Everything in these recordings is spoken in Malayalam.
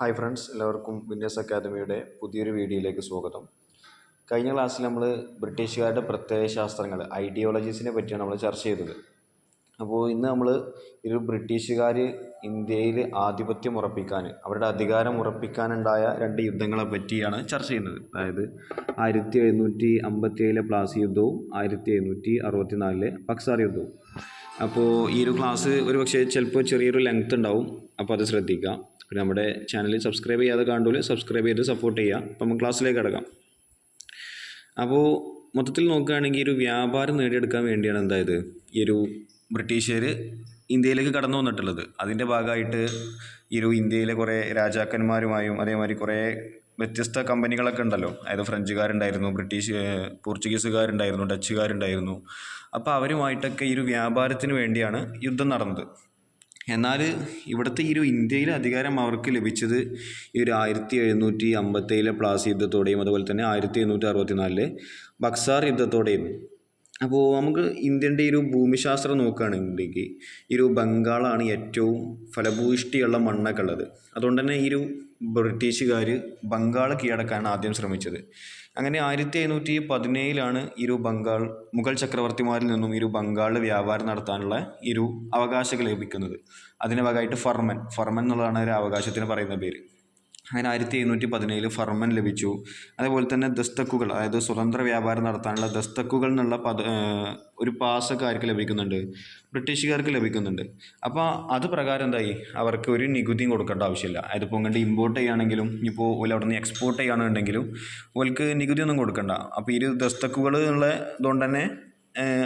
ഹായ് ഫ്രണ്ട്സ് എല്ലാവർക്കും വിന്നേഴ്സ് അക്കാദമിയുടെ പുതിയൊരു വീഡിയോയിലേക്ക് സ്വാഗതം. കഴിഞ്ഞ ക്ലാസ്സിൽ നമ്മൾ ബ്രിട്ടീഷുകാരുടെ പ്രത്യയശാസ്ത്രങ്ങൾ ഐഡിയോളജീസിനെ പറ്റിയാണ് നമ്മൾ ചർച്ച ചെയ്തത്. അപ്പോൾ ഇന്ന് നമ്മൾ ഒരു ബ്രിട്ടീഷുകാർ ഇന്ത്യയിൽ ആധിപത്യം ഉറപ്പിക്കാൻ അവരുടെ അധികാരം ഉറപ്പിക്കാനുണ്ടായ രണ്ട് യുദ്ധങ്ങളെ പറ്റിയാണ് ചർച്ച ചെയ്യുന്നത്. അതായത് ആയിരത്തി എഴുന്നൂറ്റി അമ്പത്തി ഏഴിലെ പ്ലാസി യുദ്ധവും ആയിരത്തി എഴുന്നൂറ്റി അറുപത്തി നാലിലെ പക്സാർ യുദ്ധവും. അപ്പോൾ ഈ ഒരു ക്ലാസ് ഒരു പക്ഷേ ചിലപ്പോൾ ചെറിയൊരു ലെങ്ത് ഉണ്ടാവും. അപ്പോൾ അത് ശ്രദ്ധിക്കുക പിന്നെ നമ്മുടെ ചാനൽ സബ്സ്ക്രൈബ് ചെയ്യാതെ കാണുമ്പോൾ സബ്സ്ക്രൈബ് ചെയ്ത് സപ്പോർട്ട് ചെയ്യുക. അപ്പം നമുക്ക് ക്ലാസ്സിലേക്ക് കിടക്കാം. അപ്പോൾ മൊത്തത്തിൽ നോക്കുകയാണെങ്കിൽ ഒരു വ്യാപാരം നേടിയെടുക്കാൻ വേണ്ടിയാണ് എന്തായത്? ഈ ഒരു ബ്രിട്ടീഷുകാർ ഇന്ത്യയിലേക്ക് കടന്നു വന്നിട്ടുള്ളത്. അതിന്റെ ഭാഗമായിട്ട് ഈ ഒരു ഇന്ത്യയിലെ കുറേ രാജാക്കന്മാരുമായും അതേമാതിരി കുറേ വ്യത്യസ്ത കമ്പനികളൊക്കെ ഉണ്ടല്ലോ. അതായത് ഫ്രഞ്ചുകാരുണ്ടായിരുന്നു ബ്രിട്ടീഷ് പോർച്ചുഗീസുകാരുണ്ടായിരുന്നു ഡച്ചുകാരുണ്ടായിരുന്നു. അപ്പോൾ അവരുമായിട്ടൊക്കെ ഈ ഒരു വ്യാപാരത്തിന് വേണ്ടിയാണ് യുദ്ധം നടന്നത്. എന്നാൽ ഇവിടുത്തെ ഈ ഒരു ഇന്ത്യയിലെ അധികാരം അവർക്ക് ലഭിച്ചത് ഈ ഒരു ആയിരത്തി എഴുന്നൂറ്റി അമ്പത്തേഴിലെ പ്ലാസി യുദ്ധത്തോടെയും അതുപോലെ തന്നെ ആയിരത്തി എഴുന്നൂറ്റി അറുപത്തി നാലിലെ ബക്സാർ യുദ്ധത്തോടെയും അപ്പോൾ നമുക്ക് ഇന്ത്യന്റെ ഈ ഒരു ഭൂമിശാസ്ത്രം നോക്കുകയാണെന്നുണ്ടെങ്കിൽ ഈ ഒരു ബംഗാളാണ് ഏറ്റവും ഫലഭൂയിഷ്ടിയുള്ള മണ്ണൊക്കെ ഉള്ളത്. അതുകൊണ്ട് തന്നെ ഈ ഒരു ബ്രിട്ടീഷുകാർ ബംഗാൾ കീഴടക്കാനാണ് ആദ്യം ശ്രമിച്ചത്. അങ്ങനെ ആയിരത്തി എഴുന്നൂറ്റി പതിനേഴിലാണ് ഈ ഒരു ബംഗാൾ മുഗൾ ചക്രവർത്തിമാരിൽ നിന്നും ഈ ഒരു ബംഗാളിൽ വ്യാപാരം നടത്താനുള്ള ഈ ഒരു അവകാശം ലഭിക്കുന്നത്. അതിന് ഭാഗമായിട്ട് ഫർമൻ. ഫർമൻ എന്നുള്ളതാണ് ഒരു അവകാശത്തിന് പറയുന്ന പേര്. അങ്ങനെ ആയിരത്തി എഴുന്നൂറ്റി പതിനേഴിൽ ഫർമൻ ലഭിച്ചു. അതേപോലെ തന്നെ ദസ്തക്കുകൾ അതായത് സ്വതന്ത്ര വ്യാപാരം നടത്താനുള്ള ദസ്തക്കുകൾ എന്നുള്ള പദ ഒരു പാസ്സൊക്കെ ആർക്ക് ലഭിക്കുന്നുണ്ട്. ബ്രിട്ടീഷുകാർക്ക് ലഭിക്കുന്നുണ്ട്. അപ്പോൾ അത് പ്രകാരം എന്തായി? അവർക്ക് ഒരു നികുതിയും കൊടുക്കേണ്ട ആവശ്യമില്ല. അതിപ്പോൾ ഇങ്ങോട്ട് ഇമ്പോർട്ട് ചെയ്യുകയാണെങ്കിലും ഇപ്പോൾ ഓല അവിടെ നിന്ന് എക്സ്പോർട്ട് ചെയ്യുകയാണെന്നുണ്ടെങ്കിലും ഓൽക്ക് നികുതിയൊന്നും കൊടുക്കണ്ട. അപ്പോൾ ഈ ഒരു ദസ്തക്കുകൾ എന്നുള്ളതുകൊണ്ട് തന്നെ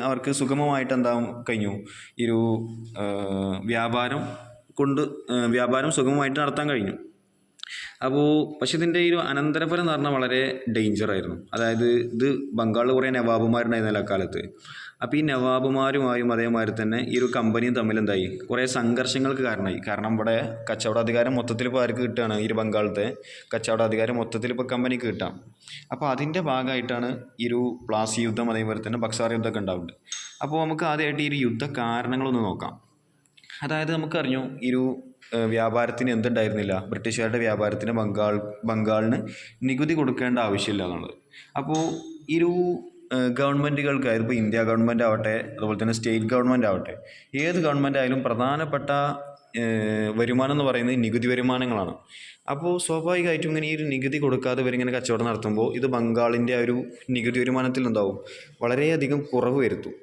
അവർക്ക് സുഗമമായിട്ട് എന്താവും? കഴിഞ്ഞു. ഈ ഒരു വ്യാപാരം കൊണ്ട് വ്യാപാരം സുഗമമായിട്ട് നടത്താൻ കഴിഞ്ഞു. അപ്പോൾ പക്ഷെ ഇതിന്റെ ഒരു അനന്തരഫലം എന്ന് പറഞ്ഞാൽ വളരെ ഡേഞ്ചർ ആയിരുന്നു. അതായത് ഇത് ബംഗാളിൽ കുറേ നവാബുമാരുണ്ടായിരുന്നല്ലോ അക്കാലത്ത് അപ്പോൾ ഈ നവാബുമാരുമായും അതേമാതിരി തന്നെ ഈ ഒരു കമ്പനിയും തമ്മിൽ എന്തായി? കുറേ സംഘർഷങ്ങൾക്ക് കാരണമായി. കാരണം ഇവിടെ കച്ചവടാധികാരം മൊത്തത്തിൽ ഇപ്പോൾ ആർക്ക് കിട്ടുകയാണ്? ഈ ഒരു ബംഗാളത്തെ കച്ചവടാധികാരം മൊത്തത്തിൽ ഇപ്പോൾ കമ്പനിക്ക് കിട്ടാം. അപ്പോൾ അതിന്റെ ഭാഗമായിട്ടാണ് ഈ ഒരു പ്ലാസി യുദ്ധം അതേപോലെ തന്നെ ബക്സാർ യുദ്ധമൊക്കെ ഉണ്ടാവുന്നത്. അപ്പോൾ നമുക്ക് ആദ്യമായിട്ട് ഈ ഒരു യുദ്ധ കാരണങ്ങളൊന്ന് നോക്കാം. അതായത് നമുക്കറിഞ്ഞു ഈ ഒരു വ്യാപാരത്തിന് എന്തുണ്ടായിരുന്നില്ല? ബ്രിട്ടീഷുകാരുടെ വ്യാപാരത്തിന് ബംഗാൾ ബംഗാളിന് നികുതി കൊടുക്കേണ്ട ആവശ്യമില്ല എന്നുള്ളത്. അപ്പോൾ ഇരു ഒരു ഏഹ്, ഗവൺമെന്റുകൾക്ക് അതായത് ഇപ്പോൾ ഇന്ത്യ ഗവൺമെന്റ് ആവട്ടെ അതുപോലെ തന്നെ സ്റ്റേറ്റ് ഗവൺമെന്റ് ആവട്ടെ ഏത് ഗവൺമെന്റ് ആയാലും പ്രധാനപ്പെട്ട വരുമാനം എന്ന് പറയുന്നത് നികുതി വരുമാനങ്ങളാണ്. അപ്പോൾ സ്വാഭാവികമായിട്ടും ഇങ്ങനെ ഈ ഒരു നികുതി കൊടുക്കാതെ ഇവരിങ്ങനെ കച്ചവടം നടത്തുമ്പോൾ ഇത് ബംഗാളിന്റെ ആ ഒരു നികുതി വരുമാനത്തിൽ എന്താവും? വളരെയധികം കുറവ് വരുത്തും.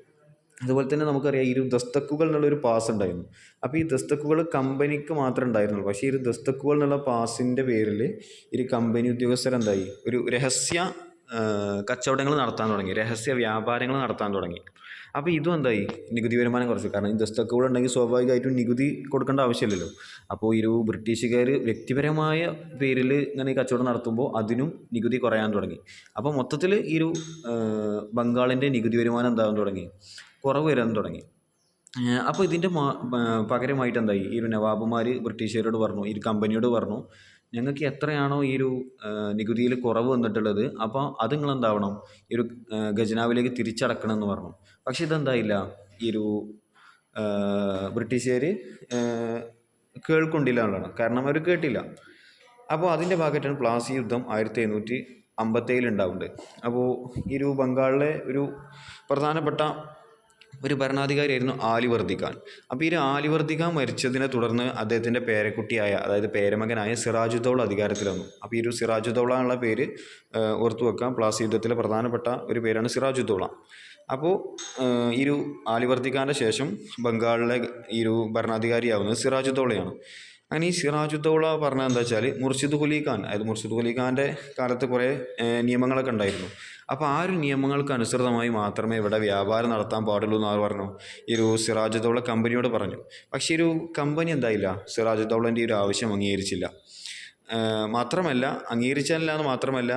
അതുപോലെ തന്നെ നമുക്കറിയാം ഈ ഒരു ദസ്തക്കുകൾ എന്നുള്ളൊരു പാസ് ഉണ്ടായിരുന്നു. അപ്പോൾ ഈ ദസ്തക്കുകൾ കമ്പനിക്ക് മാത്രമേ ഉണ്ടായിരുന്നുള്ളൂ. പക്ഷേ ഈ ഒരു ദസ്തക്കുകൾ എന്നുള്ള പാസിന്റെ പേരിൽ ഈ കമ്പനി ഉദ്യോഗസ്ഥരെന്തായി ഒരു രഹസ്യ കച്ചവടങ്ങൾ നടത്താൻ തുടങ്ങി. രഹസ്യ വ്യാപാരങ്ങൾ നടത്താൻ തുടങ്ങി. അപ്പോൾ ഇതും എന്തായി? നികുതി വരുമാനം കുറച്ചു. കാരണം ഈ ദസ്തക്കുകൾ ഉണ്ടെങ്കിൽ സ്വാഭാവികമായിട്ടും നികുതി കൊടുക്കേണ്ട ആവശ്യമില്ലല്ലോ. അപ്പോൾ ഒരു ബ്രിട്ടീഷുകാർ വ്യക്തിപരമായ പേരിൽ ഇങ്ങനെ കച്ചവടം നടത്തുമ്പോൾ അതിനും നികുതി കുറയാൻ തുടങ്ങി. അപ്പോൾ മൊത്തത്തിൽ ഈ ഒരു ബംഗാളിന്റെ നികുതി വരുമാനം എന്താകാൻ തുടങ്ങി? കുറവ് വരാൻ തുടങ്ങി. അപ്പോൾ ഇതിന്റെ പകരമായിട്ട് എന്തായി? ഈ ഒരു നവാബുമാർ ബ്രിട്ടീഷുകാരോട് പറഞ്ഞു ഈ ഒരു കമ്പനിയോട് പറഞ്ഞു ഞങ്ങൾക്ക് എത്രയാണോ ഈ ഒരു നികുതിയിൽ കുറവ് വന്നിട്ടുള്ളത് അപ്പോൾ അത് നിങ്ങൾ എന്താവണം? ഈ ഒരു ഖജനാവിലേക്ക് തിരിച്ചടക്കണം എന്ന് പറഞ്ഞു. പക്ഷേ ഇതെന്തായില്ല? ഈ ഒരു ബ്രിട്ടീഷുകാർ കേൾക്കൊണ്ടില്ല എന്നുള്ളതാണ്. കാരണം അവർ കേട്ടില്ല. അപ്പോൾ അതിന്റെ ഭാഗമായിട്ടാണ് പ്ലാസി യുദ്ധം ആയിരത്തി എഴുന്നൂറ്റി അമ്പത്തേഴിൽ ഉണ്ടാവുന്നത്. അപ്പോൾ ഈ ഒരു ബംഗാളിലെ ഒരു പ്രധാനപ്പെട്ട ഒരു ഭരണാധികാരിയായിരുന്നു ആലിവർദ്ധി ഖാൻ അപ്പോൾ ഈ ആലിവർദ്ധി ഖാൻ മരിച്ചതിനെ തുടർന്ന് അദ്ദേഹത്തിന്റെ പേരക്കുട്ടിയായ അതായത് പേരമകനായ സിറാജുദ്ദൗള അധികാരത്തിൽ വന്നു. അപ്പോൾ ഈ ഒരു സിറാജുദ്ദൗള എന്നുള്ള പേര് ഓർത്തു വെക്കാം. പ്ലാസി യുദ്ധത്തിലെ പ്രധാനപ്പെട്ട ഒരു പേരാണ് സിറാജുദ്ദൗള അപ്പോൾ ഈ ഒരു ആലിവർദ്ധി ഖാന്റെ ശേഷം ബംഗാളിലെ ഈ ഒരു ഭരണാധികാരിയാവുന്നത് സിറാജുദ്ദൗളയാണ് അങ്ങനെ ഈ സിറാജുദ്ദൗള പറഞ്ഞത് എന്താ വെച്ചാൽ മുർഷിദ് കുലി ഖാൻ അതായത് മുർഷിദ് കുലി ഖാന്റെ കാലത്ത് കുറേ നിയമങ്ങളൊക്കെ ഉണ്ടായിരുന്നു. അപ്പോൾ ആ ഒരു നിയമങ്ങൾക്ക് അനുസൃതമായി മാത്രമേ ഇവിടെ വ്യാപാരം നടത്താൻ പാടുള്ളൂ എന്ന് പറഞ്ഞു. ഈ ഒരു സിറാജുദ്ദൗള കമ്പനിയോട് പറഞ്ഞു. പക്ഷേ ഒരു കമ്പനി എന്തായില്ല? സിറാജുദ്ദൗളന്റെ ദൗളന്റെ ഒരു ആവശ്യം അംഗീകരിച്ചില്ല. മാത്രമല്ല അംഗീകരിച്ചാലില്ല എന്ന് മാത്രമല്ല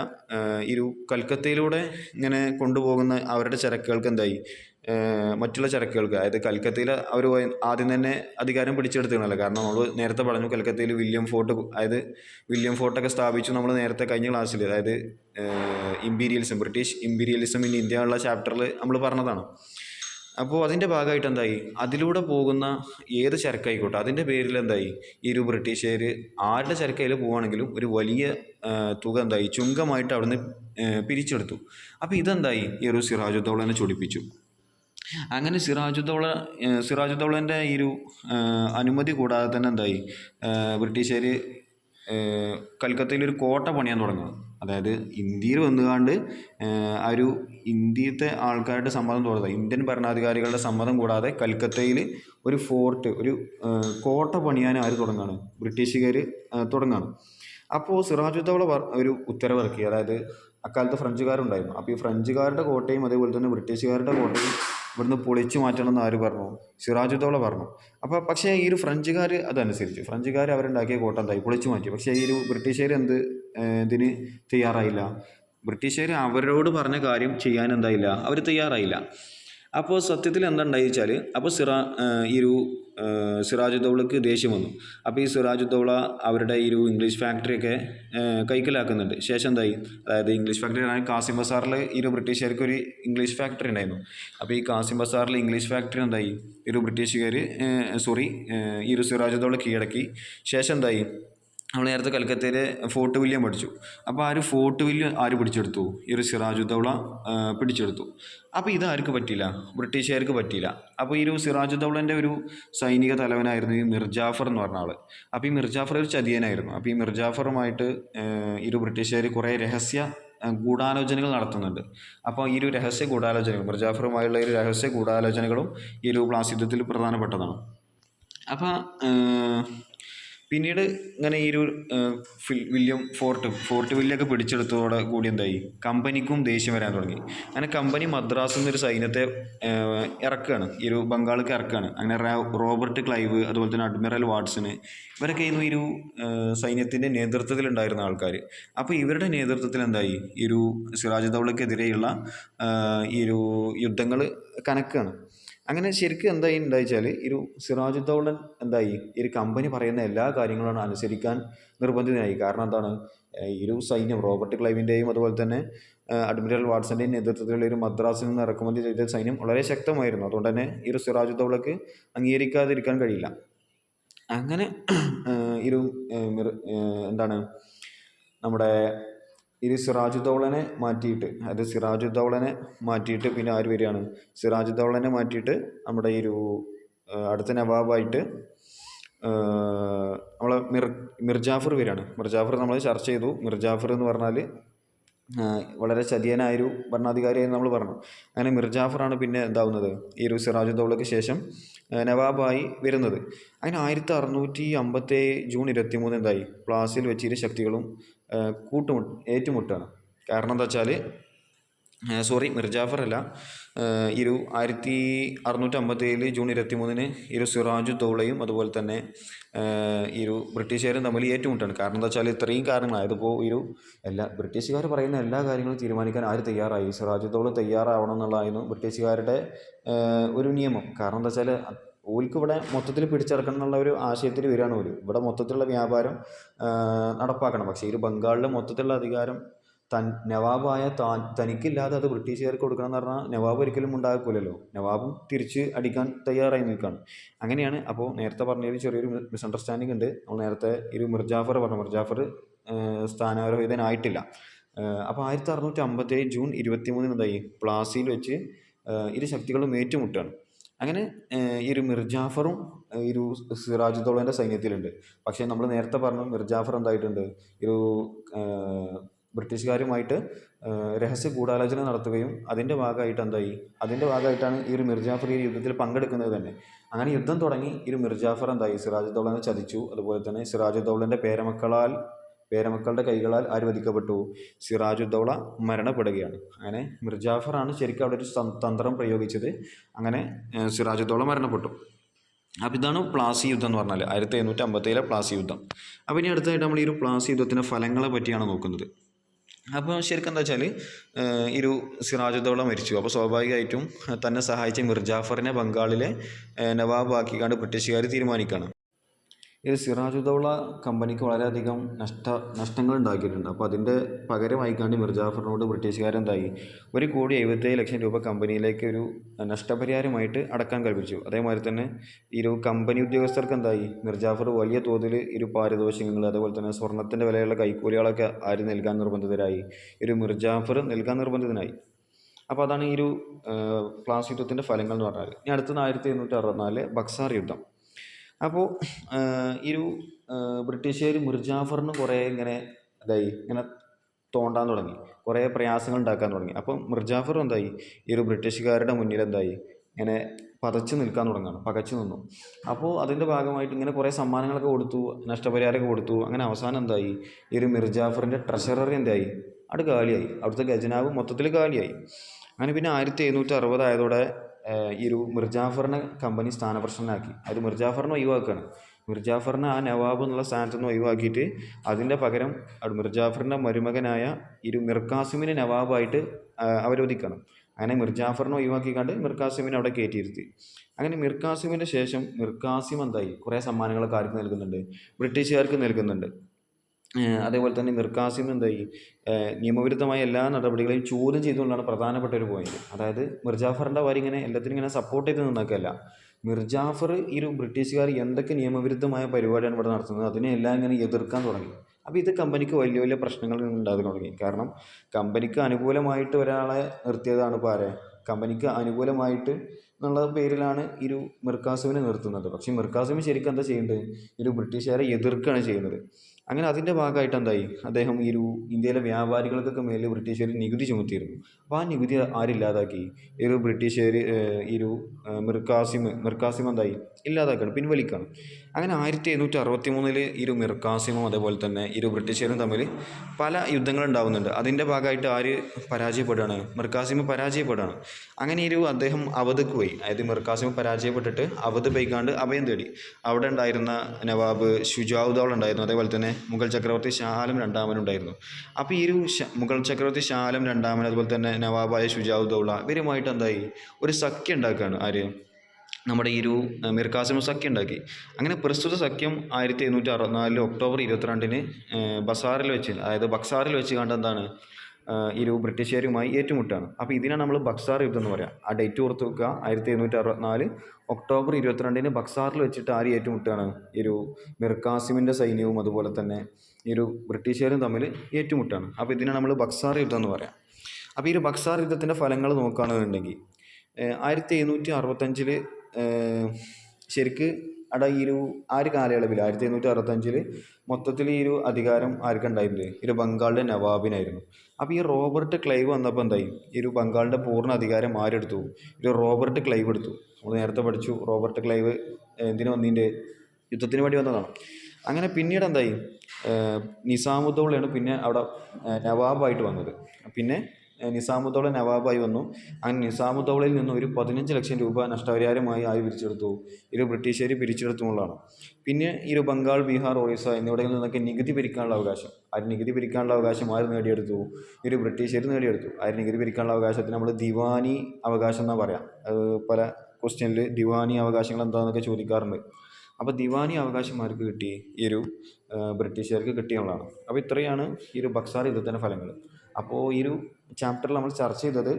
ഇരു കൽക്കത്തയിലൂടെ ഇങ്ങനെ കൊണ്ടുപോകുന്ന അവരുടെ ചരക്കുകൾക്ക് എന്തായി? മറ്റുള്ള ചരക്കുകൾക്ക്. അതായത് കൽക്കത്തയിൽ അവർ ആദ്യം തന്നെ അധികാരം പിടിച്ചെടുത്തിരുന്നല്ലോ. കാരണം നമ്മൾ നേരത്തെ പറഞ്ഞു കൽക്കത്തയിൽ വില്യം ഫോർട്ട് അതായത് വില്യം ഫോർട്ടൊക്കെ സ്ഥാപിച്ചു നമ്മൾ നേരത്തെ കഴിഞ്ഞ ക്ലാസ്സിൽ അതായത് imperialism British imperialism in India ഉള്ള ചാപ്റ്ററിൽ നമ്മൾ പറഞ്ഞതാണ്. അപ്പോൾ അതിന്റെ ഭാഗമായിട്ട് എന്തായി? അതിലൂടെ പോകുന്ന ഏത് ചരക്കായിക്കോട്ടെ അതിന്റെ പേരിൽ എന്തായി? ഈ ഒരു ബ്രിട്ടീഷുകാർ ആരുടെ ചരക്കയിൽ പോവുകയാണെങ്കിലും ഒരു വലിയ തുക എന്തായി? ചുങ്കമായിട്ട് അവിടുന്ന് പിരിച്ചെടുത്തു. അപ്പോൾ ഇതെന്തായി? ഈ ഒരു സിറാജുദ്ദൗളനെ ചൊടിപ്പിച്ചു. അങ്ങനെ സിറാജുദ്ദൗള സിറാജുദ്ദോളന്റെ ഈ ഒരു അനുമതി കൂടാതെ തന്നെ എന്തായി? ബ്രിട്ടീഷുകാർ കൽക്കത്തയിൽ ഒരു കോട്ട പണിയാൻ തുടങ്ങുന്നത് അതായത് ഇന്ത്യയിൽ വന്നുകാണ്ട് ആ ഒരു ഇന്ത്യത്തെ ആൾക്കാരുടെ സമ്മതം കൂടാതെ ഇന്ത്യൻ ഭരണാധികാരികളുടെ സമ്മതം കൂടാതെ കൽക്കത്തയിൽ ഒരു ഫോർട്ട് ഒരു കോട്ട പണിയാൻ ആര് തുടങ്ങുകയാണ്? ബ്രിട്ടീഷുകാർ തുടങ്ങുകയാണ്. അപ്പോൾ സിറാജുദ്ദൗള ഒരു ഉത്തരവിറക്കി. അതായത് അക്കാലത്ത് ഫ്രഞ്ചുകാരുണ്ടായിരുന്നു. അപ്പോൾ ഈ ഫ്രഞ്ചുകാരുടെ കോട്ടയും അതേപോലെ തന്നെ ബ്രിട്ടീഷുകാരുടെ കോട്ടയും ഇവിടുന്ന് പൊളിച്ചു മാറ്റണമെന്ന് ആര് പറഞ്ഞു? സിറാജുദ്ദോള പറഞ്ഞു. അപ്പോൾ പക്ഷേ ഈ ഒരു ഫ്രഞ്ചുകാർ അതനുസരിച്ചു. ഫ്രഞ്ചുകാർ അവരുണ്ടാക്കിയ കോട്ട എന്തായി? പൊളിച്ചു മാറ്റി. പക്ഷേ ഈ ഒരു ബ്രിട്ടീഷുകാർ എന്ത് ഇതിന് തയ്യാറായില്ല? ബ്രിട്ടീഷുകാർ അവരോട് പറഞ്ഞ കാര്യം ചെയ്യാൻ എന്തായില്ല? അവർ തയ്യാറായില്ല. അപ്പോൾ സത്യത്തിൽ എന്താണ്ടായി വെച്ചാൽ അപ്പോൾ സിറാ ഇരു സിറാജുദ്ദൗളക്ക് ദേഷ്യം വന്നു. അപ്പോൾ ഈ സിറാജുദ്ദൗള അവരുടെ ഒരു ഇംഗ്ലീഷ് ഫാക്ടറിയൊക്കെ കൈക്കലാക്കുന്നുണ്ട്. ശേഷം എന്തായി? അതായത് ഇംഗ്ലീഷ് ഫാക്ടറി ആണെങ്കിൽ കാസിം ബസാറിൽ ഒരു ബ്രിട്ടീഷുകാർക്ക് ഒരു ഇംഗ്ലീഷ് ഫാക്ടറി ഉണ്ടായിരുന്നു. അപ്പോൾ ഈ കാസിം ബസാറിൽ ഇംഗ്ലീഷ് ഫാക്ടറി എന്തായി? ഒരു ബ്രിട്ടീഷുകാർ സോറി ഒരു സിറാജുദ്ദൗള കീഴടക്കി. ശേഷം എന്തായി? നമ്മൾ നേരത്തെ കൽക്കത്തയിലെ ഫോർട്ട് വില്യം പഠിച്ചു. അപ്പോൾ ആ ഒരു ഫോർട്ട് വില്യം ആര് പിടിച്ചെടുത്തു? ഈ ഒരു സിറാജുദ്ദൗള ദൗള പിടിച്ചെടുത്തു. അപ്പോൾ ഇത് പറ്റിയില്ല? ബ്രിട്ടീഷുകാർക്ക് പറ്റിയില്ല. അപ്പോൾ ഈ ഒരു സിറാജുദ്ദൗളന്റെ ഒരു സൈനിക തലവനായിരുന്നു ഈ മിർജാഫർ എന്ന് പറഞ്ഞ ആൾ അപ്പോൾ ഈ മിർജാഫർ ഒരു ചതിയനായിരുന്നു. അപ്പോൾ ഈ മിർജാഫറുമായിട്ട് ഈ ഒരു ബ്രിട്ടീഷുകാർ കുറേ രഹസ്യ ഗൂഢാലോചനകൾ നടത്തുന്നുണ്ട്. അപ്പോൾ ഈ ഒരു രഹസ്യ ഗൂഢാലോചനകൾ മിർജാഫറുമായുള്ള ഒരു രഹസ്യ ഗൂഢാലോചനകളും ഈ ഒരു പ്ലാസ് യുദ്ധത്തിൽ പ്രധാനപ്പെട്ടതാണ് അപ്പോൾ പിന്നീട് ഇങ്ങനെ ഈ ഒരു വില്യം ഫോർട്ട് ഫോർട്ട് വില്യമൊക്കെ പിടിച്ചെടുത്തതോടെ കൂടി എന്തായി? കമ്പനിക്കും ദേഷ്യം വരാൻ തുടങ്ങി. അങ്ങനെ കമ്പനി മദ്രാസിൽ നിന്നൊരു സൈന്യത്തെ ഇറക്കുകയാണ് ഈ ഒരു ബംഗാളിക്ക് ഇറക്കുകയാണ് അങ്ങനെ റോബർട്ട് ക്ലൈവ് അതുപോലെ തന്നെ അഡ്മിറൽ വാട്സൺ ഇവരൊക്കെ ഈ ഒരു സൈന്യത്തിന്റെ നേതൃത്വത്തിലുണ്ടായിരുന്ന ആൾക്കാർ അപ്പോൾ ഇവരുടെ നേതൃത്വത്തിൽ എന്തായി? ഈ ഒരു സിറാജ് ദൗളക്കെതിരെയുള്ള ഈ ഒരു യുദ്ധങ്ങൾ കനക്കുകയാണ് അങ്ങനെ ശരിക്കും എന്തായി? ഉണ്ടായിച്ചാൽ ഈ ഒരു സിറാജുദ്ദൗളൻ എന്തായി? ഒരു കമ്പനി പറയുന്ന എല്ലാ കാര്യങ്ങളും അനുസരിക്കാൻ നിർബന്ധിതനായി. കാരണം എന്താണ്? ഇരു സൈന്യം റോബർട്ട് ക്ലൈവിന്റെയും അതുപോലെ തന്നെ അഡ്മിറൽ വാട്സന്റെയും നേതൃത്വത്തിലുള്ള ഒരു മദ്രാസിൽ നിന്ന് ഇറക്കുമതി ചെയ്ത സൈന്യം വളരെ ശക്തമായിരുന്നു. അതുകൊണ്ട് തന്നെ ഈ ഒരു സിറാജുദ്ദൗളക്ക് അംഗീകരിക്കാതിരിക്കാൻ കഴിയില്ല. അങ്ങനെ ഇരു എന്താണ്? നമ്മുടെ ഇത് സിറാജുദ്ദൗളനെ മാറ്റിയിട്ട് അതായത് സിറാജുദ്ദൗളനെ മാറ്റിയിട്ട് പിന്നെ ആര് വരികയാണ്? സിറാജുദ്ദൗളനെ മാറ്റിയിട്ട് നമ്മുടെ ഈ ഒരു അടുത്ത നവാബായിട്ട് നമ്മളെ മിർ മിർജാഫർ വരികയാണ്. മിർജാഫർ നമ്മൾ ചർച്ച ചെയ്തു. മിർജാഫർ എന്ന് പറഞ്ഞാൽ വളരെ ചതിയനായൊരു ഭരണാധികാരിയായി നമ്മൾ പറഞ്ഞു. അങ്ങനെ മിർജാഫറാണ് പിന്നെ എന്താവുന്നത്? ഈ ഒരു സിറാജുദ്ദൗളയ്ക്ക് ശേഷം നവാബായി വരുന്നത്. അങ്ങനെ ആയിരത്തി അറുന്നൂറ്റി അമ്പത്തേഴ് ജൂൺ ഇരുപത്തി മൂന്ന് എന്തായി? പ്ലാസിൽ വെച്ച് ഇരു ശക്തികളും ആ, ഏറ്റുമുട്ടാണ്. കാരണം എന്താ വെച്ചാൽ സോറി മിർജാഫർ അല്ല. ഇരു ആയിരത്തി അറുന്നൂറ്റി അമ്പത്തേഴിൽ ജൂൺ ഇരുപത്തി മൂന്നിന് ഇരു സിറാജു ദൗളയും അതുപോലെ തന്നെ ഇരു ബ്രിട്ടീഷുകാരും തമ്മിൽ ഏറ്റുമുട്ടാണ്. കാരണം എന്താ വെച്ചാൽ ഇത്രയും കാരണങ്ങൾ അതിപ്പോൾ ഇരു എല്ലാ ബ്രിട്ടീഷുകാർ പറയുന്ന എല്ലാ കാര്യങ്ങളും തീരുമാനിക്കാൻ ആര് തയ്യാറായി? സിറാജു ദൗള തയ്യാറാവണം എന്നുള്ളതായിരുന്നു ബ്രിട്ടീഷുകാരുടെ ഒരു നിയമം. കാരണം എന്താ വെച്ചാൽ ഓൽക്ക് ഇവിടെ മൊത്തത്തിൽ പിടിച്ചെടുക്കണം എന്നുള്ള ഒരു ആശയത്തിൽ വരികയാണ് ഓൽ. ഇവിടെ മൊത്തത്തിലുള്ള വ്യാപാരം നടപ്പാക്കണം. പക്ഷേ ഈ ഒരു ബംഗാളിലെ മൊത്തത്തിലുള്ള അധികാരം തൻ നവാബായ താൻ തനിക്കില്ലാതെ അത് ബ്രിട്ടീഷുകാർക്ക് കൊടുക്കണം എന്ന് പറഞ്ഞാൽ നവാബ് ഒരിക്കലും ഉണ്ടാകില്ലല്ലോ നവാബും തിരിച്ച് അടിക്കാൻ തയ്യാറായി നിൽക്കുകയാണ്. അങ്ങനെയാണ് അപ്പോൾ നേരത്തെ പറഞ്ഞൊരു ചെറിയൊരു മിസ്അണ്ടർസ്റ്റാൻഡിങ് ഉണ്ട്. നമ്മൾ നേരത്തെ ഒരു മിർജാഫർ പറഞ്ഞു. മിർജാഫർ സ്ഥാനാരോഹിതനായിട്ടില്ല. അപ്പോൾ ആയിരത്തി അറുന്നൂറ്റി അമ്പത്തേഴ് ജൂൺ ഇരുപത്തി മൂന്നിന് എന്തായി? പ്ലാസിയിൽ വെച്ച് ഇരു ശക്തികളും ഏറ്റുമുട്ടുകയാണ്. അങ്ങനെ ഈ ഒരു മിർജാഫറും ഈ ഒരു സിറാജുദ്ദൗളന്റെ സൈന്യത്തിലുണ്ട്. പക്ഷേ നമ്മൾ നേരത്തെ പറഞ്ഞു മിർജാഫർ എന്തായിട്ടുണ്ട്? ഒരു ബ്രിട്ടീഷുകാരുമായിട്ട് രഹസ്യ ഗൂഢാലോചന നടത്തുകയും അതിന്റെ ഭാഗമായിട്ട് എന്തായി? അതിന്റെ ഭാഗമായിട്ടാണ് ഈ ഒരു മിർജാഫർ ഈ യുദ്ധത്തിൽ പങ്കെടുക്കുന്നത് തന്നെ. അങ്ങനെ യുദ്ധം തുടങ്ങി ഈ ഒരു മിർജാഫർ എന്തായി? സിറാജുദ്ദൗളനെ ചതിച്ചു. അതുപോലെ തന്നെ സിറാജുദ്ദൗളന്റെ പേരമക്കളാൽ പേരമക്കളുടെ കൈകളാൽ ആര് വധിക്കപ്പെട്ടു സിറാജുദ്ദൗള മരണപ്പെടുകയാണ്. അങ്ങനെ മിർജാഫറാണ് ശരിക്കും അവിടെ ഒരു തന്ത്രം പ്രയോഗിച്ചത്. അങ്ങനെ സിറാജുദ്ദൗള മരണപ്പെട്ടു. അപ്പോൾ ഇതാണ് പ്ലാസി യുദ്ധം എന്ന് പറഞ്ഞാൽ ആയിരത്തി എഴുന്നൂറ്റി അമ്പത്തേഴിലെ പ്ലാസി യുദ്ധം. അപ്പോൾ ഇനി അടുത്തായിട്ട് നമ്മൾ ഈ ഒരു പ്ലാസി യുദ്ധത്തിന്റെ ഫലങ്ങളെ പറ്റിയാണ് നോക്കുന്നത്. അപ്പോൾ ശരിക്കും എന്താ വെച്ചാൽ ഒരു സിറാജുദ്ദൗള മരിച്ചു. അപ്പോൾ സ്വാഭാവികമായിട്ടും തന്നെ സഹായിച്ച മിർജാഫറിനെ ബംഗാളിലെ നവാബ് നവാബാക്കിക്കാണ്ട് ബ്രിട്ടീഷുകാർ തീരുമാനിക്കുകയാണ് ഇത് സിറാജുദൗള കമ്പനിക്ക് വളരെയധികം നഷ്ട നഷ്ടങ്ങൾ ഉണ്ടാക്കിയിട്ടുണ്ട് അപ്പോൾ അതിന്റെ പകരമായിക്കാണ്ട് മിർജാഫറിനോട് ബ്രിട്ടീഷുകാരെന്തായി? ഒരു കോടി എഴുപത്തേഴ് ലക്ഷം രൂപ കമ്പനിയിലേക്ക് ഒരു നഷ്ടപരിഹാരമായിട്ട് അടക്കാൻ കൽപ്പിച്ചു. അതേമാതിരി തന്നെ ഈ കമ്പനി ഉദ്യോഗസ്ഥർക്ക് എന്തായി? മിർജാഫർ വലിയ തോതിൽ ഇരു പാരിതോഷികങ്ങൾ അതേപോലെ തന്നെ സ്വർണത്തിന്റെ വിലയുള്ള കൈക്കൂലികളൊക്കെ ആര് നൽകാൻ നിർബന്ധിതരായി? ഒരു മിർജാഫർ നൽകാൻ നിർബന്ധിതനായി. അപ്പോൾ അതാണ് ഈ ഒരു പ്ലാസ് യുദ്ധത്തിന്റെ ഫലങ്ങൾ എന്ന് പറഞ്ഞാൽ ഇനി അടുത്തത് ആയിരത്തി എണ്ണൂറ്റി അറുപത്തിനാല് ബക്സാർ യുദ്ധം. അപ്പോൾ ഈ ഒരു ബ്രിട്ടീഷുകാർ മിർജാഫറിന് കുറേ ഇങ്ങനെ ഇതായി ഇങ്ങനെ തോണ്ടാൻ തുടങ്ങി. കുറേ പ്രയാസങ്ങൾ ഉണ്ടാക്കാൻ തുടങ്ങി. അപ്പം മിർജാഫർ എന്തായി? ഈ ഒരു ബ്രിട്ടീഷുകാരുടെ മുന്നിൽ എന്തായി? ഇങ്ങനെ പതച്ചു നിൽക്കാൻ തുടങ്ങുകയാണ് പകച്ചു നിന്നു. അപ്പോൾ അതിന്റെ ഭാഗമായിട്ട് ഇങ്ങനെ കുറേ സമ്മാനങ്ങളൊക്കെ കൊടുത്തു നഷ്ടപരിഹാരമൊക്കെ കൊടുത്തു. അങ്ങനെ അവസാനം എന്തായി? ഈ ഒരു മിർജാഫറിന്റെ ട്രഷററി എന്തായി? അവിടെ കാലിയായി അവിടുത്തെ ഖജനാവ് മൊത്തത്തിൽ കാലിയായി അങ്ങനെ പിന്നെ ആയിരത്തി എഴുന്നൂറ്റി അറുപതായതോടെ ഈ ഒരു മിർജാഫറിനെ കമ്പനി സ്ഥാനപ്രശ്നനാക്കി. അത് മിർജാഫറിനെ ഒഴിവാക്കുകയാണ് മിർജാഫറിനെ ആ നവാബ് എന്നുള്ള സ്ഥാനത്ത് നിന്ന് ഒഴിവാക്കിയിട്ട് അതിന്റെ പകരം മിർജാഫറിന്റെ മരുമകനായ ഇരു മിർക്കാസിമിനെ നവാബായിട്ട് അവരോധിക്കണം. അങ്ങനെ മിർജാഫറിനെ ഒഴിവാക്കിക്കാണ്ട് മിർക്കാസിമിനെ അവിടെ കയറ്റിയിരുത്തി. അങ്ങനെ മിർക്കാസിമിന്റെ ശേഷം മിർക്കാസിം എന്തായി? കുറേ സമ്മാനങ്ങളൊക്കെ ആർക്ക് നൽകുന്നുണ്ട്? ബ്രിട്ടീഷുകാർക്ക് നൽകുന്നുണ്ട്. അതേപോലെ തന്നെ മിർക്കാസിം എന്തായി? നിയമവിരുദ്ധമായ എല്ലാ നടപടികളെയും ചോദ്യം ചെയ്തുകൊണ്ടാണ് പ്രധാനപ്പെട്ട ഒരു പോയിന്റ് അതായത് മിർജാഫറിന്റെ വാരി ഇങ്ങനെ എല്ലാത്തിനും ഇങ്ങനെ സപ്പോർട്ട് ചെയ്ത് നിന്നൊക്കെയല്ല. മിർജാഫർ ഈ ഒരു ബ്രിട്ടീഷുകാർ എന്തൊക്കെ നിയമവിരുദ്ധമായ പരിപാടിയാണ് ഇവിടെ നടത്തുന്നത്? അതിനെ എല്ലാം ഇങ്ങനെ എതിർക്കാൻ തുടങ്ങി. അപ്പോൾ ഇത് കമ്പനിക്ക് വലിയ വലിയ പ്രശ്നങ്ങൾ ഉണ്ടാകാൻ തുടങ്ങി. കാരണം കമ്പനിക്ക് അനുകൂലമായിട്ട് ഒരാളെ നിർത്തിയതാണ് ഇപ്പോൾ ആരെ? കമ്പനിക്ക് അനുകൂലമായിട്ട് എന്നുള്ള പേരിലാണ് ഈ ഒരു മിർക്കാസിമിനെ നിർത്തുന്നത്. പക്ഷേ മിർക്കാസുവിന് ശരിക്കും എന്താ ചെയ്യുന്നത് ഈ ഒരു ബ്രിട്ടീഷുകാരെ എതിർക്കുകയാണ് ചെയ്യുന്നത്. അങ്ങനെ അതിന്റെ ഭാഗമായിട്ട് എന്തായി? അദ്ദേഹം ഈ ഒരു ഇന്ത്യയിലെ വ്യാപാരികൾക്കൊക്കെ മേൽ ബ്രിട്ടീഷുകാർ നികുതി ചുമത്തിയിരുന്നു. അപ്പോൾ ആ നികുതി ആരില്ലാതാക്കി? ഈ ഒരു ബ്രിട്ടീഷുകാർ ഈ ഒരു മിർക്കാസിം മിർക്കാസിം എന്തായി? ഇല്ലാതാക്കുകയാണ് പിൻവലിക്കുകയാണ് അങ്ങനെ ആയിരത്തി എഴുന്നൂറ്റി അറുപത്തി മൂന്നിൽ ഇരു മിർക്കാസിമും അതേപോലെ തന്നെ ഇരു ബ്രിട്ടീഷുകാരും തമ്മിൽ പല യുദ്ധങ്ങൾ ഉണ്ടാകുന്നുണ്ട് അതിന്റെ ഭാഗമായിട്ട് ആര് പരാജയപ്പെടുകയാണ് മിർക്കാസിമ് പരാജയപ്പെടുകയാണ് അങ്ങനെ ഇരു അദ്ദേഹം അവധക്ക് പോയി. അതായത് മിർക്കാസിമ് പരാജയപ്പെട്ടിട്ട് അവധ് പോയിക്കാണ്ട് അഭയം തേടി. അവിടെ ഉണ്ടായിരുന്ന നവാബ് ഷുജാവുദ്ദൗൾ ഉണ്ടായിരുന്നു. അതേപോലെ തന്നെ മുഗൾ ചക്രവർത്തി ഷാലം രണ്ടാമനുണ്ടായിരുന്നു അപ്പോൾ ഈ ഒരു മുഗൾ ചക്രവർത്തി ഷാലം രണ്ടാമൻ അതുപോലെ തന്നെ നവാബായ ഷുജാവുദ്ദൗള ഇവരുമായിട്ട് എന്തായി? ഒരു സഖ്യം ഉണ്ടാക്കുകയാണ്. ആര്? നമ്മുടെ ഈ ഒരു മീർ സഖ്യം ഉണ്ടാക്കി. അങ്ങനെ പ്രസ്തുത സഖ്യം ആയിരത്തി എഴുന്നൂറ്റി അറുപത്തിനാലിൽ ഒക്ടോബർ ഇരുപത്തിരണ്ടിന് ബസാറിൽ വെച്ച് അതായത് ബക്സാറിൽ വെച്ച് കണ്ട എന്താണ് ഒരു ബ്രിട്ടീഷുകാരുമായി ഏറ്റുമുട്ടാണ്. അപ്പോൾ ഇതിനെ നമ്മൾ ബക്സാർ യുദ്ധം എന്ന് പറയുക ആ ഡേറ്റ് ഓർത്ത് വെക്കുക ആയിരത്തി എഴുന്നൂറ്റി അറുപത്തിനാല് ഒക്ടോബർ ഇരുപത്തിരണ്ടിന് ബക്സാറിൽ വെച്ചിട്ട് ആര് ഏറ്റുമുട്ടുകയാണ് ഈ ഒരു മിർ സൈന്യവും അതുപോലെ തന്നെ ഈ ഒരു ബ്രിട്ടീഷുകാരും തമ്മിൽ ഏറ്റുമുട്ടാണ്. അപ്പോൾ ഇതിനെ നമ്മൾ ബക്സാർ യുദ്ധം എന്ന് പറയാം. അപ്പോൾ ഈ ഒരു ബക്സാർ യുദ്ധത്തിന്റെ ഫലങ്ങൾ നോക്കുകയാണെന്നുണ്ടെങ്കിൽ ആയിരത്തി എഴുന്നൂറ്റി അറുപത്തഞ്ചിൽ ശരിക്ക് അവിടെ ഈ ഒരു ആ ഒരു കാലയളവിൽ ആയിരത്തി എണ്ണൂറ്റി അറുപത്തഞ്ചിൽ മൊത്തത്തിൽ ഈ ഒരു അധികാരം ആർക്കുണ്ടായിരുന്നത് ഈ ഒരു ബംഗാളിന്റെ നവാബിനായിരുന്നു. അപ്പോൾ ഈ റോബർട്ട് ക്ലൈവ് വന്നപ്പോൾ എന്തായി? ഈ ഒരു ബംഗാളിന്റെ പൂർണ അധികാരം ആരെടുത്തു? ഒരു റോബർട്ട് ക്ലൈവ് എടുത്തു. നമ്മൾ നേരത്തെ പഠിച്ചു റോബർട്ട് ക്ലൈവ് എന്തിനു വന്നതിന്റെ യുദ്ധത്തിന് വേണ്ടി വന്നതാണ്. അങ്ങനെ പിന്നീട് എന്തായി? നിസാമുദ്ദൗളയാണ് പിന്നെ അവിടെ നവാബായിട്ട് വന്നത്. പിന്നെ നിസാമുദ്ദൗള നവാബായി വന്നു. അങ്ങനെ നിസാമുദ്ദൗളയിൽ നിന്ന് ഒരു പതിനഞ്ച് ലക്ഷം രൂപ നഷ്ടപരിഹാരമായി ആയി പിരിച്ചെടുത്തു. ഇരു ബ്രിട്ടീഷുകാർ പിരിച്ചെടുത്തുള്ളതാണ് പിന്നെ ഇരു ബംഗാൾ ബീഹാർ ഒറീസ എന്നിവിടങ്ങളിൽ നിന്നൊക്കെ നികുതി പിരിക്കാനുള്ള അവകാശം. ആ നികുതി പിരിക്കാനുള്ള അവകാശം ആര് നേടിയെടുത്തു? ഇരു ബ്രിട്ടീഷുകാർ നേടിയെടുത്തു. ആ നികുതി പിരിക്കാനുള്ള അവകാശത്തിന് നമ്മൾ ദിവാനി അവകാശം എന്നാണ് പറയാം. പല ക്വസ്റ്റ്യനിൽ ദിവാനി അവകാശങ്ങൾ എന്താണെന്നൊക്കെ ചോദിക്കാറുണ്ട്. അപ്പോൾ ദിവാനി അവകാശം ആർക്ക് കിട്ടി? ഈ ഒരു ബ്രിട്ടീഷുകാർക്ക് കിട്ടിയുള്ളതാണ്. അപ്പോൾ ഇത്രയാണ് ഈ ഒരു ബക്സാർ യുദ്ധത്തിന്റെ ഫലങ്ങൾ അപ്പോൾ ഈ ഒരു ചാപ്റ്ററിൽ നമ്മൾ ചർച്ച ചെയ്തത്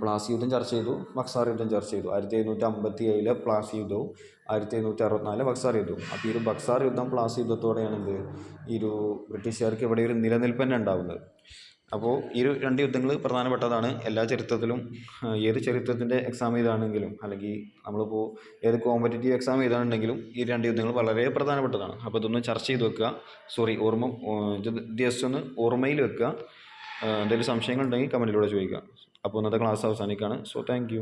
പ്ലാസി യുദ്ധം ചർച്ച ചെയ്തു ബക്സാർ യുദ്ധം ചർച്ച ചെയ്തു. ആയിരത്തി എഴുന്നൂറ്റി അമ്പത്തി ഏഴിലെ പ്ലാസി യുദ്ധവും ആയിരത്തി എഴുന്നൂറ്റി അറുപത്തിനാലിലെ ബക്സാർ യുദ്ധവും. അപ്പോൾ ഈ ഒരു ബക്സാർ യുദ്ധം പ്ലാസി യുദ്ധത്തോടെയാണ് എന്ത്? ഈ ഒരു ബ്രിട്ടീഷുകാർക്ക് ഇവിടെ ഒരു നിലനിൽപ്പ് തന്നെ ഉണ്ടാകുന്നത് അപ്പോൾ ഈ ഒരു രണ്ട് യുദ്ധങ്ങൾ പ്രധാനപ്പെട്ടതാണ്. എല്ലാ ചരിത്രത്തിലും ഏത് ചരിത്രത്തിന്റെ എക്സാം ചെയ്താണെങ്കിലും അല്ലെങ്കിൽ നമ്മളിപ്പോൾ ഏത് കോമ്പറ്റേറ്റീവ് എക്സാം ചെയ്താണെങ്കിലും ഈ രണ്ട് യുദ്ധങ്ങൾ വളരെ പ്രധാനപ്പെട്ടതാണ്. അപ്പോൾ ഇതൊന്ന് ചർച്ച ചെയ്ത് വെക്കുക. സോറി ഓർമ്മ ജസ്റ്റ് ഒന്ന് ഓർമ്മയിൽ വെക്കുക. എന്തെങ്കിലും സംശയങ്ങളുണ്ടെങ്കിൽ കമന്റിലൂടെ ചോദിക്കുക അപ്പോൾ ഇന്നത്തെ ക്ലാസ് അവസാനിക്കുകയാണ്. So thank